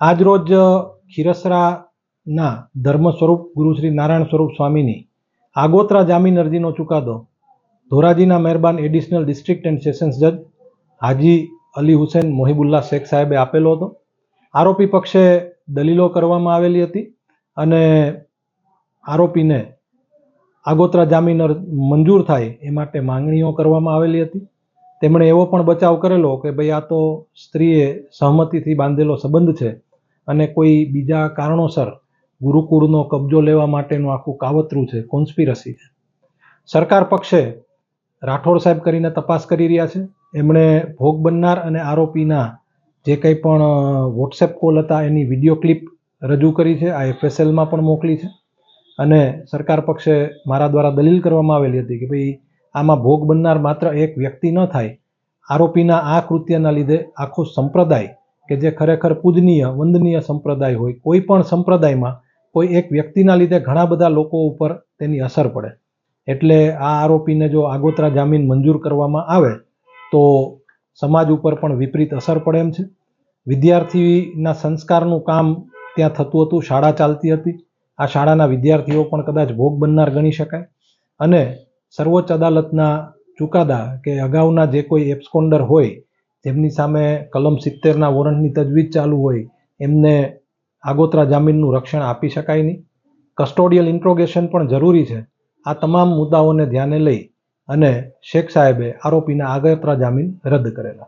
આજરોજ ખીરસરાના ધર્મ સ્વરૂપ ગુરુ શ્રી નારાયણ સ્વરૂપ સ્વામીની આગોતરા જામીન અરજીનો ચુકાદો ધોરાજીના મહેરબાન એડિશનલ ડિસ્ટ્રિક્ટ એન્ડ સેશન્સ જજ હાજી અલી હુસેન મોહિબુલ્લા શેખ સાહેબે આપેલો હતો. આરોપી પક્ષે દલીલો કરવામાં આવેલી હતી અને આરોપીને આગોતરા જામીન મંજૂર થાય એ માટે માંગણીઓ કરવામાં આવેલી હતી. તેમણે એવો પણ બચાવ કરેલો કે ભાઈ આ તો સ્ત્રીએ સહમતિથી બાંધેલો સંબંધ છે. અને કોઈ બીજા કારણોસર ગુરુકુળનો કબજો લેવા માટેનું આખું કાવતરું છે કોન્સ્પિરસી છે. સરકાર પક્ષે રાઠોડ સાહેબ કરીને તપાસ કરી રહ્યા છે. એમણે ભોગ બનનાર અને આરોપીના જે કંઈ પણ વોટ્સએપ કોલ હતા, એની વીડિયો ક્લિપ રજૂ કરી છે, આ એફએસએલમાં પણ મોકલી છે. અને સરકાર પક્ષે મારા દ્વારા દલીલ કરવામાં આવેલી હતી કે ભાઈ, આમાં ભોગ બનનાર માત્ર એક વ્યક્તિ ન થાય, આરોપીના આ કૃત્યના લીધે આખો સંપ્રદાય કે જે ખરેખર પૂજનીય, વંદનીય સંપ્રદાય હોય, કોઈ પણ સંપ્રદાયમાં કોઈ એક વ્યક્તિના લીધે ઘણા બધા લોકો ઉપર તેની અસર પડે. એટલે આ આરોપીને જો આગોતરા જામીન મંજૂર કરવામાં આવે, તો સમાજ ઉપર પણ વિપરીત અસર પડે એમ છે. વિદ્યાર્થીના સંસ્કારનું કામ ત્યાં થતું હતું, શાળા ચાલતી હતી. આ શાળાના વિદ્યાર્થીઓ પણ કદાચ ભોગ બનનાર ગણી શકાય. અને સર્વોચ્ચ અદાલતના ચુકાદા કે અગાઉના જે કોઈ એબ્સકોન્ડર હોય જેમની સામે કલમ સિત્તેરના વોરંટની તજવીજ ચાલુ હોય, એમને આગોતરા જામીનનું રક્ષણ આપી શકાય નહીં. કસ્ટોડિયલ ઇન્ટ્રોગેશન પણ જરૂરી છે. આ તમામ મુદ્દાઓને ધ્યાને લઈ અને શેખ સાહેબે આરોપીના આગોતરા જામીન રદ કરેલા.